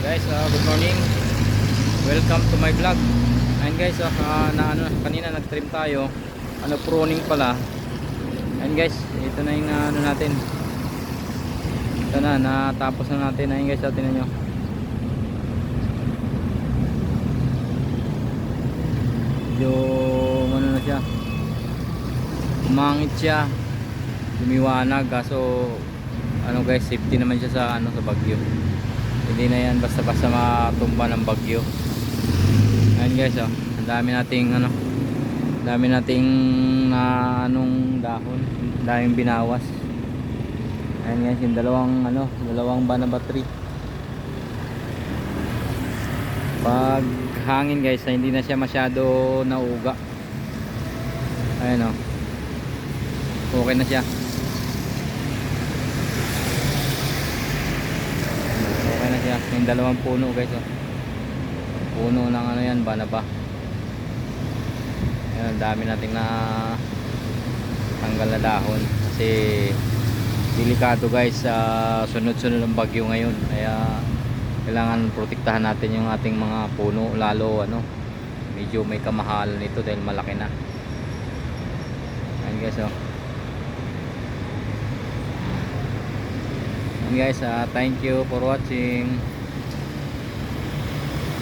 Guys, uh, good morning. Welcome to my vlog. Ayun guys, uh, na ano kanina nag-trim tayo. Ano pruning pala. Ayun guys, ito na yung uh, ano natin. Ito na, natapos na natin. Ayun guys, uh, tingnan nyo. Medyo ano na siya. Umangit siya. Lumiwanag kaso ano guys, safety naman siya sa ano sa bagyo. Hindi na yan basta-basta matumba ng bagyo. Ayun guys, oh. Ang dami nating ano, dami nating na anong dahon, daming binawas. Ayun guys, yung dalawang ano, dalawang banaba tree. Pag hangin guys, ay hindi na siya masyado nauga. Ayun oh. Okay na siya. Siya. Yung dalawang puno guys oh. Puno ng ano yan, banaba. Ang dami nating na tanggal na dahon kasi delikado guys sa sunod-sunod ng bagyo ngayon. Kaya kailangan protektahan natin yung ating mga puno lalo ano medyo may kamahalan nito dahil malaki na. Ayun guys oh. Ayun guys, ah, thank you for watching.